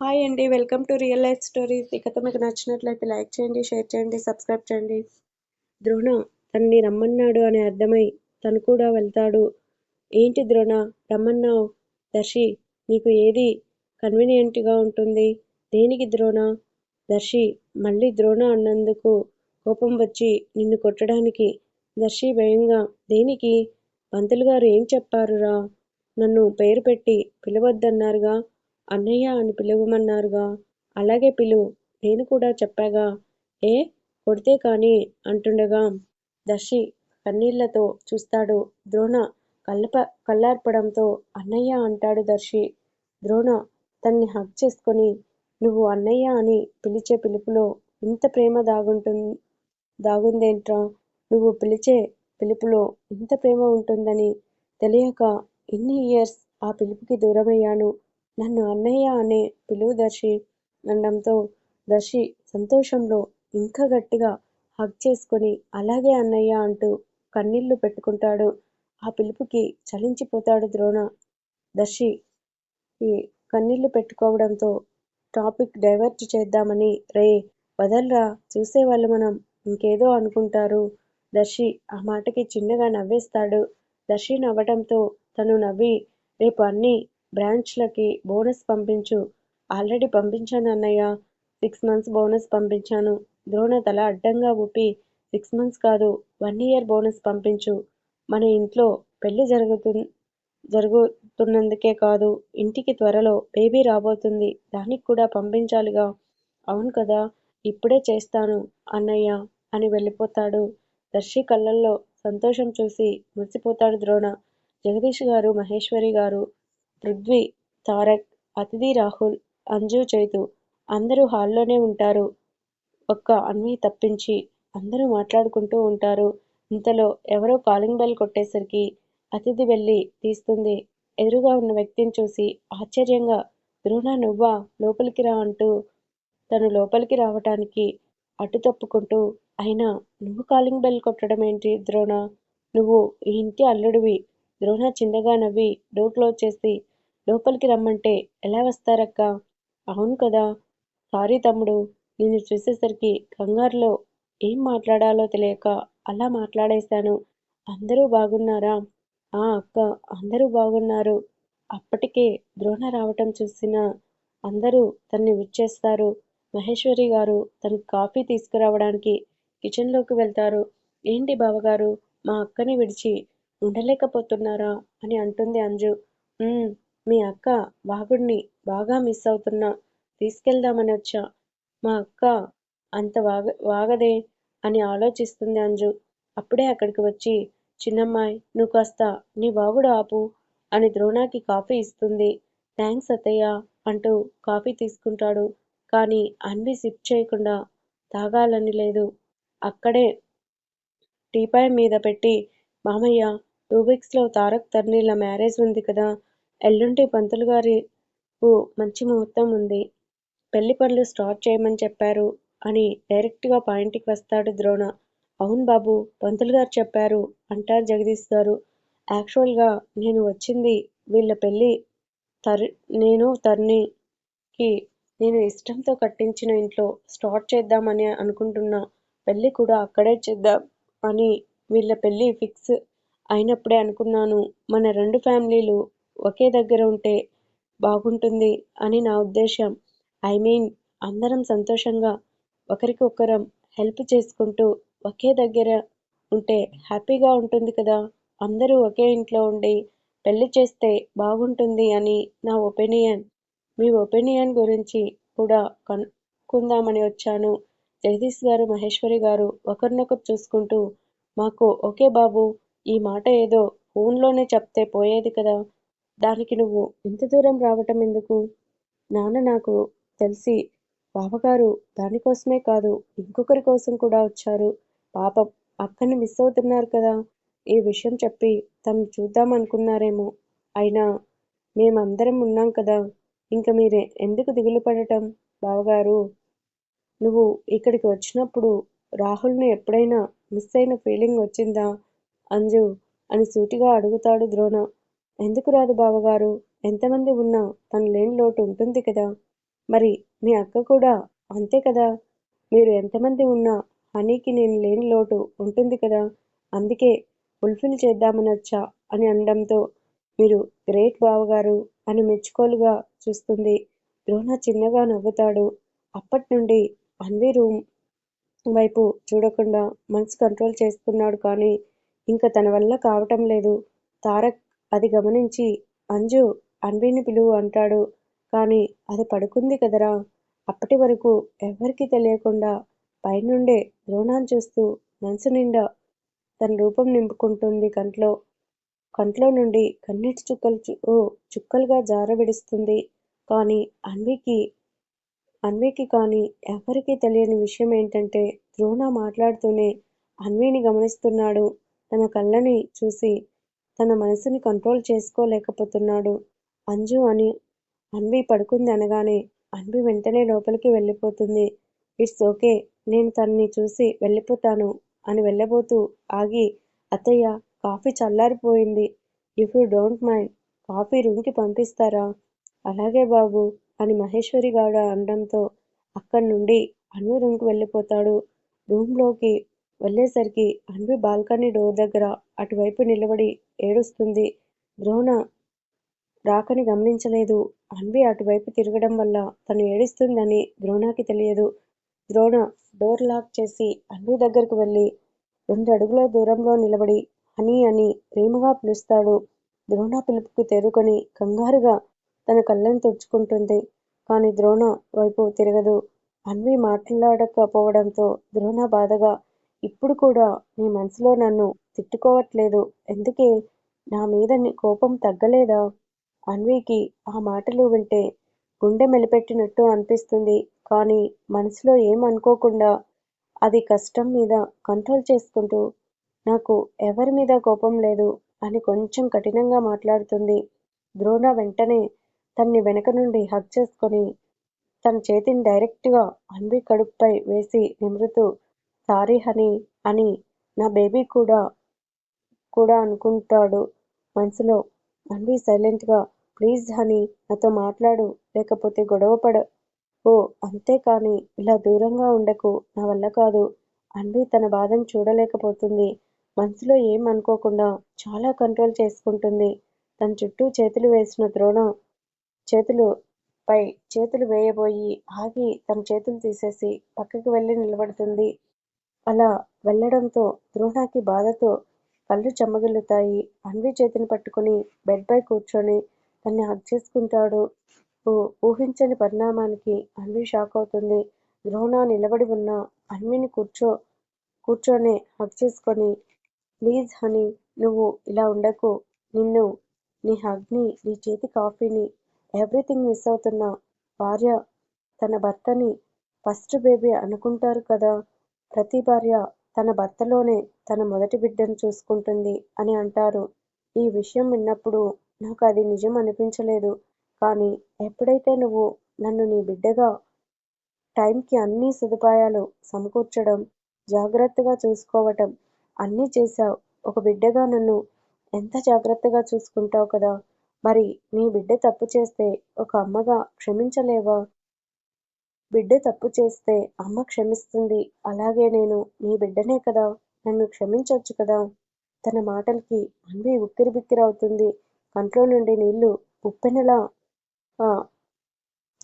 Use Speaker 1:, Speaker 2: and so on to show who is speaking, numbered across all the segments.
Speaker 1: Hi అండి. Welcome to real life stories. ఈ కథ మీకు నచ్చినట్లయితే లైక్ చేయండి షేర్ చేయండి సబ్స్క్రైబ్ చేయండి. ద్రోణ తనని రమ్మన్నాడు అని అర్థమై తను కూడా వెళ్తాడు. ఏంటి ద్రోణ? రమ్మన్నావు. దర్శి నీకు ఏది కన్వీనియంట్గా ఉంటుంది? దేనికి ద్రోణ? దర్శి మళ్ళీ ద్రోణ అన్నందుకు కోపం వచ్చి నిన్ను కొట్టడానికి. దర్శి భయంగా దేనికి? పంతులు గారు ఏం చెప్పారురా? నన్ను పేరు పెట్టి పిలవద్దన్నారుగా. అన్నయ్య అని పిలవమన్నారుగా. అలాగే పిలువు నేను కూడా చెప్పాగా. ఏ? కొడితే కాని అంటుండగా. దర్శి కన్నీళ్ళతో చూస్తాడు. ద్రోణ కళ్ళప కళ్ళార్పడంతో అన్నయ్య అంటాడు దర్శి. ద్రోణ తన్ని హక్ చేసుకొని నువ్వు అన్నయ్య అని పిలిచే పిలుపులో ఇంత ప్రేమ దాగుంటు దాగుందేంట్రా? నువ్వు పిలిచే పిలుపులో ఇంత ప్రేమ ఉంటుందని తెలియక ఇన్ని ఇయర్స్ ఆ పిలుపుకి దూరమయ్యాను? నన్ను అన్నయ్య అనే పిలువు దర్శి అనడంతో దర్శి సంతోషంలో ఇంకా గట్టిగా హగ్ చేసుకొని అలాగే అన్నయ్య అంటూ కన్నీళ్ళు పెట్టుకుంటాడు. ఆ పిలుపుకి చలించిపోతాడు ద్రోణ. దర్శి ఈ కన్నీళ్ళు పెట్టుకోవడంతో టాపిక్ డైవర్ట్ చేద్దామని రే వదల్రా చూసేవాళ్ళు మనం ఇంకేదో అనుకుంటారు. దర్శి ఆ మాటకి చిన్నగా నవ్వేస్తాడు. దర్శి నవ్వడంతో తను నవ్వి రేపు అన్నీ బ్రాంచ్లకి బోనస్ పంపించు. ఆల్రెడీ పంపించాను అన్నయ్య. సిక్స్ మంత్స్ బోనస్ పంపించాను. ద్రోణ తల అడ్డంగా ఊపి సిక్స్ మంత్స్ కాదు వన్ ఇయర్ బోనస్ పంపించు. మన ఇంట్లో పెళ్ళి జరుగుతు జరుగుతున్నందుకే కాదు ఇంటికి త్వరలో బేబీ రాబోతుంది. దానికి కూడా పంపించాలిగా. అవును కదా ఇప్పుడే చేస్తాను అన్నయ్య అని వెళ్ళిపోతాడు. దర్శి కళ్ళల్లో సంతోషం చూసి మురిసిపోతాడు ద్రోణ. జగదీష్ గారు మహేశ్వరి గారు పృథ్వీ తారక్ అతిథి రాహుల్ అంజు చైతు అందరూ హాల్లోనే ఉంటారు. ఒక్క అన్వి తప్పించి అందరూ మాట్లాడుకుంటూ ఉంటారు. ఇంతలో ఎవరో కాలింగ్ బెల్ కొట్టేసరికి అతిథి వెళ్ళి తీస్తుంది. ఎదురుగా ఉన్న వ్యక్తిని చూసి ఆశ్చర్యంగా ద్రోణ నువ్వా? లోపలికి రా అంటూ తను లోపలికి రావటానికి అడ్డు తప్పుకుంటూ అయినా నువ్వు కాలింగ్ బెల్ కొట్టడం ఏంటి ద్రోణ? నువ్వు ఈ ఇంటి అల్లుడివి. ద్రోణ చిన్నగా నవ్వి డోర్ క్లోజ్ చేసి లోపలికి రమ్మంటే ఎలా వస్తారక్క? అవును కదా. సారీ తమ్ముడు నిన్ను చూసేసరికి కంగారులో ఏం మాట్లాడాలో తెలియక అలా మాట్లాడేశాను. అందరూ బాగున్నారా? ఆ అక్క అందరూ బాగున్నారు. అప్పటికే ద్రోణ రావటం చూసిన అందరూ తన్ని విచ్చేస్తారు మహేశ్వరి గారు తనకి కాఫీ తీసుకురావడానికి కిచెన్లోకి వెళ్తారు. ఏంటి బావగారు మా అక్కని విడిచి ఉండలేకపోతున్నారా? అని అంటుంది అంజు. మీ అక్క వాగుడిని బాగా మిస్ అవుతున్నా. తీసుకెళ్దామని వచ్చా. మా అక్క అంత వాగ వాగదే అని ఆలోచిస్తుంది అంజు. అప్పుడే అక్కడికి వచ్చి చిన్నమ్మాయి నువ్వు కాస్త నీ వాగుడు ఆపు అని ద్రోణాకి కాఫీ ఇస్తుంది. థ్యాంక్స్ అత్తయ్య అంటూ కాఫీ తీసుకుంటాడు. కానీ అన్వి సిప్ చేయకుండా తాగాలని లేదు. అక్కడే టీపాయ్ మీద పెట్టి మామయ్య టూ వీక్స్లో తారక్ తర్నీల మ్యారేజ్ ఉంది కదా. ఎల్లుండి పంతులు గారికు మంచి ముహూర్తం ఉంది. పెళ్ళి పనులు స్టార్ట్ చేయమని చెప్పారు అని డైరెక్ట్గా పాయింట్కి వస్తాడు ద్రోణ. అవును బాబు పంతులు గారు చెప్పారు అంటారు జగదీష్ గారు. యాక్చువల్గా నేను వచ్చింది వీళ్ళ పెళ్ళి తర్ నేను తర్నికి నేను ఇష్టంతో కట్టించిన ఇంట్లో స్టార్ట్ చేద్దామని అనుకుంటున్నా. పెళ్ళి కూడా అక్కడే చేద్దాం అని వీళ్ళ పెళ్ళి ఫిక్స్ అయినప్పుడే అనుకున్నాను మన రెండు ఫ్యామిలీలు ఒకే దగ్గర ఉంటే బాగుంటుంది అని నా ఉద్దేశం ఐ మీన్ అందరం సంతోషంగా ఒకరికొకరం హెల్ప్ చేసుకుంటూ ఒకే దగ్గర ఉంటే హ్యాపీగా ఉంటుంది కదా. అందరూ ఒకే ఇంట్లో ఉండి పెళ్ళి చేస్తే బాగుంటుంది అని నా ఒపీనియన్. మీ ఒపీనియన్ గురించి కూడా కనుక్కుందామని వచ్చాను. జగదీష్ గారు మహేశ్వరి గారు ఒకరినొకరు చూసుకుంటూ మాకు ఓకే బాబు ఈ మాట ఏదో ఫోన్లోనే చెప్తే పోయేది కదా. దానికి నువ్వు ఇంత దూరం రావటం ఎందుకు? నాన్న నాకు తెలిసి బావగారు దానికోసమే కాదు ఇంకొకరి కోసం కూడా వచ్చారు. పాపం అక్కని మిస్ అవుతున్నారు కదా. ఈ విషయం చెప్పి తను చూద్దామనుకున్నారేమో. అయినా మేమందరం ఉన్నాం కదా. ఇంక మీరే ఎందుకు దిగులు పడటం బావగారు? నువ్వు ఇక్కడికి వచ్చినప్పుడు రాహుల్ని ఎప్పుడైనా మిస్ అయిన ఫీలింగ్ వచ్చిందా? అంజు అని సూటిగా అడుగుతాడు ద్రోణ. ఎందుకు రాదు బావగారు? ఎంతమంది ఉన్నా తను లేని లోటు ఉంటుంది కదా. మరి మీ అక్క కూడా అంతే కదా? మీరు ఎంతమంది ఉన్నా హనీకి నేను లేని లోటు ఉంటుంది కదా. అందుకే ఫుల్ఫిల్ చేద్దామని వచ్చా అని అనడంతో మీరు గ్రేట్ బావగారు అని మెచ్చుకోలుగా చూస్తుంది. ద్రోణ చిన్నగా నవ్వుతాడు. అప్పటి నుండి అన్వి రూమ్ వైపు చూడకుండా మనసు కంట్రోల్ చేసుకున్నాడు కానీ ఇంకా తన వల్ల కావటం లేదు. తారక్ అది గమనించి అంజు అన్విని పిలువు అంటాడు. కానీ అది పడుకుంది కదరా. అప్పటి వరకు ఎవరికీ తెలియకుండా పైనుండే ద్రోణాన్ని చూస్తూ మనసు నిండా తన రూపం నింపుకుంటుంది కంట్లో. కంట్లో నుండి కన్నీటి చుక్కలు చు- చుక్కలుగా జారబిడిస్తుంది కానీ అన్వికి అన్వికి కానీ ఎవరికీ తెలియని విషయం ఏంటంటే ద్రోణ మాట్లాడుతూనే అన్విని గమనిస్తున్నాడు. తన కళ్ళని చూసి తన మనసుని కంట్రోల్ చేసుకోలేకపోతున్నాడు. అంజు అని అన్వి పడుకుంది అనగానే అన్వి వెంటనే లోపలికి వెళ్ళిపోతుంది. ఇట్స్ ఓకే నేను తన్ని చూసి వెళ్ళిపోతాను అని వెళ్ళబోతూ ఆగి అత్తయ్య కాఫీ చల్లారిపోయింది. If you don't mind coffee రూమ్కి పంపిస్తారా? అలాగే బాబు అని మహేశ్వరి గౌడ అనడంతో అక్కడి నుండి అన్వి రూమ్కి వెళ్ళిపోతాడు. రూమ్లోకి వెళ్ళేసరికి అన్వి బాల్కనీ డోర్ దగ్గర అటువైపు నిలబడి ఏడుస్తుంది. ద్రోణ రాకని గమనించలేదు. అన్వి అటువైపు తిరగడం వల్ల తను ఏడుస్తుందని ద్రోణకి తెలియదు. ద్రోణ డోర్ లాక్ చేసి అన్వి దగ్గరకు వెళ్ళి రెండు అడుగుల దూరంలో నిలబడి హనీ అని ప్రేమగా పిలుస్తాడు. ద్రోణ పిలుపుకి తేరుకొని కంగారుగా తన కళ్ళను తుడుచుకుంటుంది. కానీ ద్రోణ వైపు తిరగదు. అన్వి మాట్లాడకపోవడంతో ద్రోణ బాధగా ఇప్పుడు కూడా నీ మనసులో నన్ను తిట్టుకోవట్లేదు. ఎందుకే? నా మీద నీ కోపం తగ్గలేదా? అన్వికి ఆ మాటలు వింటే గుండె మెలిపెట్టినట్టు అనిపిస్తుంది. కానీ మనసులో ఏం అనుకోకుండా అది కష్టం మీద కంట్రోల్ చేసుకుంటూ నాకు ఎవరి మీద కోపం లేదు అని కొంచెం కఠినంగా మాట్లాడుతుంది. ద్రోణ వెంటనే తన్ని వెనక నుండి హగ్ చేసుకొని తన చేతిని డైరెక్ట్గా అన్వి కడుపుపై వేసి నిమురుతూ సారీ హనీ అని నా బేబీ కూడా కూడా అనుకుంటాడు. మనసులో అన్వి సైలెంట్గా ప్లీజ్ హనీ నాతో మాట్లాడు లేకపోతే గొడవ పడ ఓ అంతేకాని ఇలా దూరంగా ఉండకు నా వల్ల కాదు. అన్వి తన బాధను చూడలేకపోతుంది. మనసులో ఏం అనుకోకుండా చాలా కంట్రోల్ చేసుకుంటుంది. తన చుట్టూ చేతులు వేసిన ద్రోణం చేతులు పై చేతులు వేయబోయి ఆగి తన చేతులు తీసేసి పక్కకి వెళ్ళి నిలబడుతుంది. అలా వెళ్ళడంతో ద్రోణాకి బాధతో కళ్ళు చెమ్మగిల్లుతాయి అన్వి చేతిని పట్టుకుని బెడ్ పై కూర్చొని తన్ని హక్ చేసుకుంటాడు. ఓ ఊహించని పరిణామానికి అన్వి షాక్ అవుతుంది. ద్రోణ నిలబడి ఉన్న అన్విని కూర్చో కూర్చొని హక్ చేసుకొని ప్లీజ్ హనీ నువ్వు ఇలా ఉండకు. నిన్ను నీ హగ్ని నీ చేతి కాఫీని ఎవ్రీథింగ్ మిస్ అవుతున్న భార్య తన భర్తని ఫస్ట్ బేబీ అనుకుంటారు కదా. ప్రతి భార్య తన భర్తలోనే తన మొదటి బిడ్డను చూసుకుంటుంది అని అంటారు. ఈ విషయం విన్నప్పుడు నాకు అది నిజం అనిపించలేదు. కానీ ఎప్పుడైతే నువ్వు నన్ను నీ బిడ్డగా టైంకి అన్ని సదుపాయాలు సమకూర్చడం జాగ్రత్తగా చూసుకోవటం అన్నీ చేశావు ఒక బిడ్డగా నన్ను ఎంత జాగ్రత్తగా చూసుకుంటావు కదా? మరి నీ బిడ్డ తప్పు చేస్తే ఒక అమ్మగా క్షమించలేవా? బిడ్డ తప్పు చేస్తే అమ్మ క్షమిస్తుంది. అలాగే నేను నీ బిడ్డనే కదా. నన్ను క్షమించవచ్చు కదా. తన మాటలకి అన్వి ఉక్కిరి బిక్కిరి అవుతుంది. కంట్లో నుండి నీళ్ళు ఉప్పెనలా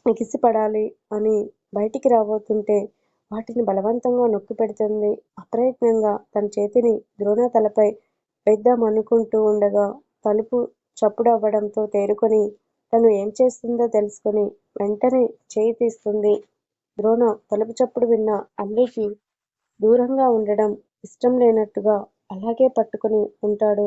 Speaker 1: ఎగిసిపడాలి అని బయటికి రాబోతుంటే వాటిని బలవంతంగా నొక్కి పెడుతుంది. అప్రయత్నంగా తన చేతిని ద్రోణ తలపై వేద్దామనుకుంటూ ఉండగా తలుపు చప్పుడు అవ్వడంతో తేరుకొని తను ఏం చేస్తుందో తెలుసుకొని వెంటనే చేయి తీస్తుంది. ద్రోణ తలుపు చప్పుడు విన్న అన్వికి దూరంగా ఉండడం ఇష్టం లేనట్టుగా అలాగే పట్టుకొని ఉంటాడు.